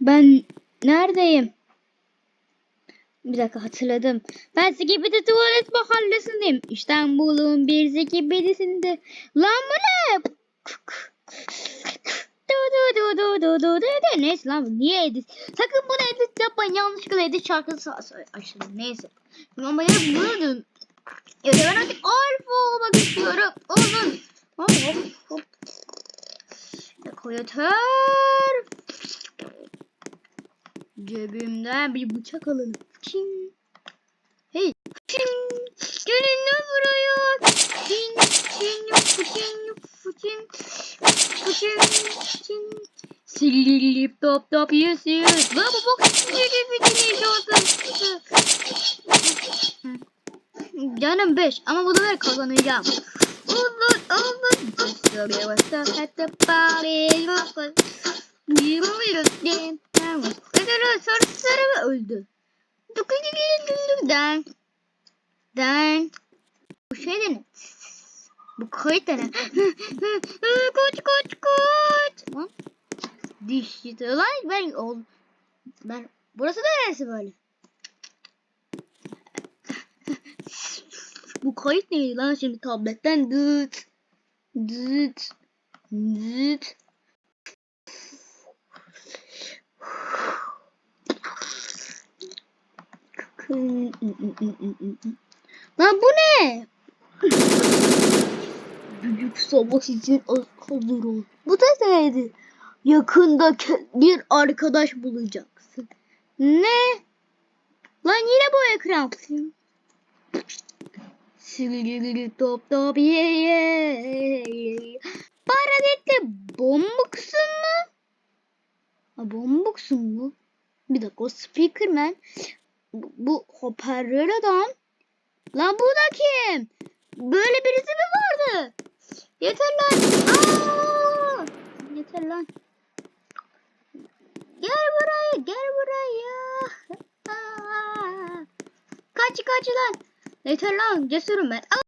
Ben neredeyim? Bir dakika hatırladım. Ben Skibidi Tuvalet Mahallesi'ndeyim. İstanbul'un bir Skibidisinde. Lan bu ne? Du du du du du du. Neyse lan niye edit? Sakın bunu edit yapmayın. Yanlışlıkla edit şarkısı açtım. Neyse. Ama ya bunu dün. Ya ben artık alfa olmak istiyorum. Olun. Hop Bir yeter. Cebimden bir bıçak alalım. Çin. Hey. Çin. Ne vuruyor? Çin. Çin. Çin. Çin. Çin. Çin. Sililip top top yes yes. Lan bu bok sililip bitini olsun. Canım 5 ama bu sefer kazanacağım. Be what's up at the party. Sarı öldü. Dan. Dan. Bu şey de ne? Bu kayıt da ne? koç koç koç. Lan. Diş Lan ben ol. Ben burası da neresi böyle? Bu kayıt neydi lan şimdi tabletten dıt dıt dıt Lan bu ne? Büyük savaş için hazır. Bu da neydi? Yakında bir arkadaş bulacaksın. Ne? Lan yine bu ekran. Silgili top top ye ye. Paradette bombuksun mu? Ha, bombuksun mu? Bir dakika o speakerman. Bu, bu hoparlör adam. Lan bu da kim? Böyle birisi mi vardı? Yeter lan. Aa! Yeter lan. Gel buraya, gel buraya. Aa! Kaç kaç lan. Yeter lan, cesurum ben.